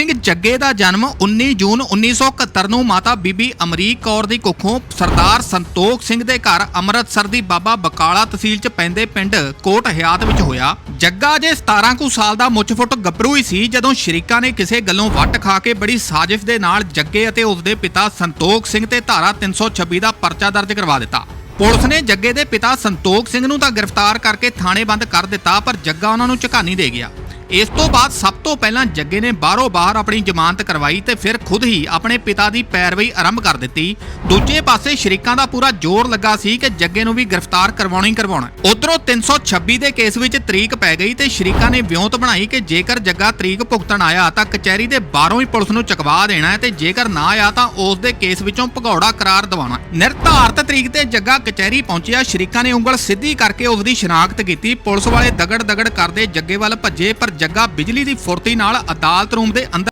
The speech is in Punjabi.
ਸਿੰਘ ਜੱਗੇ ਦਾ ਜਨਮ 19 ਜੂਨ 1971 ਨੂੰ ਮਾਤਾ ਬੀਬੀ ਅਮਰੀਕ ਕੌਰ ਦੀ ਕੁੱਖੋਂ ਸਰਦਾਰ ਸੰਤੋਖ ਸਿੰਘ ਦੇ ਘਰ ਅੰਮ੍ਰਿਤਸਰ ਦੀ ਬਾਬਾ ਬਕਾਲਾ ਤਹਿਸੀਲ 'ਚ ਪੈਂਦੇ ਪਿੰਡ ਕੋਟ ਹਯਾਤ ਵਿੱਚ ਹੋਇਆ। ਜੱਗਾ ਜੇ 17 ਕੁ ਸਾਲ ਦਾ ਮੁੱਛ-ਫੁੱਟ ਗੱਭਰੂ ਹੀ ਸੀ, ਜਦੋਂ ਸ਼ਰੀਕਾਂ ਨੇ ਕਿਸੇ ਗੱਲੋਂ ਵੱਟ ਖਾ ਕੇ ਬੜੀ ਸਾਜ਼ਿਸ਼ ਦੇ ਨਾਲ ਜੱਗੇ ਅਤੇ ਉਸਦੇ ਪਿਤਾ ਸੰਤੋਖ ਸਿੰਘ ਤੇ ਧਾਰਾ 326 ਦਾ ਪਰਚਾ ਦਰਜ ਕਰਵਾ ਦਿੱਤਾ। ਪੁਲਿਸ ਨੇ ਜੱਗੇ ਦੇ ਪਿਤਾ ਸੰਤੋਖ ਸਿੰਘ ਨੂੰ ਤਾਂ ਗ੍ਰਿਫਤਾਰ ਕਰਕੇ ਥਾਣੇ ਬੰਦ ਕਰ ਦਿੱਤਾ, ਪਰ ਜੱਗਾ ਉਹਨਾਂ ਨੂੰ ਝਕਾਨੀ ਦੇ ਗਿਆ। ਇਸ ਤੋਂ ਬਾਅਦ ਸਭ ਤੋਂ ਪਹਿਲਾਂ ਜੱਗੇ ਨੇ ਬਾਹਰੋਂ ਬਾਹਰ ਆਪਣੀ ਜ਼ਮਾਨਤ ਕਰਵਾਈ ਤੇ ਫਿਰ ਖੁਦ ਹੀ ਆਪਣੇ ਪਿਤਾ ਦੀ ਪੈਰਵਈ ਆਰੰਭ ਕਰ ਦਿੱਤੀ। ਦੂਜੇ ਪਾਸੇ ਸ਼ਰੀਕਾਂ ਦਾ ਪੂਰਾ ਜ਼ੋਰ ਲੱਗਾ ਸੀ ਕਿ ਜੱਗੇ ਨੂੰ ਵੀ ਗ੍ਰਿਫਤਾਰ ਕਰਵਾਉਣਾ ਹੀ ਕਰਵਾਉਣਾ। ਉਧਰੋਂ 326 ਦੇ ਕੇਸ ਵਿੱਚ ਤਰੀਕ ਪੈ ਗਈ ਤੇ ਸ਼ਰੀਕਾਂ ਨੇ ਵਿਉਂਤ ਬਣਾਈ ਕਿ ਜੇਕਰ ਜੱਗਾ ਤਰੀਕ ਭੁਗਤਣ ਆਇਆ ਤਾਂ ਕਚਹਿਰੀ ਦੇ ਬਾਹਰੋਂ ਹੀ ਪੁਲਿਸ ਨੂੰ ਚੁਕਵਾ ਦੇਣਾ ਹੈ ਤੇ ਜੇਕਰ ਨਾ ਆਇਆ ਤਾਂ ਉਸ ਦੇ ਕੇਸ ਵਿੱਚੋਂ ਭਗੌੜਾ ਕਰਾਰ ਦਿਵਾਉਣਾ ਨਿਰਧਾਰਤ ਤਰੀਕ ਤੇ ਜੱਗਾ ਕਚਹਿਰੀ ਪਹੁੰਚਿਆ, ਸ਼ਰੀਕਾ ਨੇ ਉਂਗਲ ਸਿੱਧੀ ਕਰਕੇ ਉਸ ਦੀ ਸ਼ਨਾਖਤ ਕੀਤੀ। ਪੁਲਿਸ ਵਾਲੇ ਦਗੜ ਦਗੜ ਕਰਦੇ ਜੱਗੇ ਵੱਲ ਭੱਜੇ, ਪਰ ਜੱਗਾ ਬਿਜਲੀ ਦੀ ਫੁਰਤੀ ਨਾਲ ਅਦਾਲਤ ਰੂਮ ਦੇ ਅੰਦਰ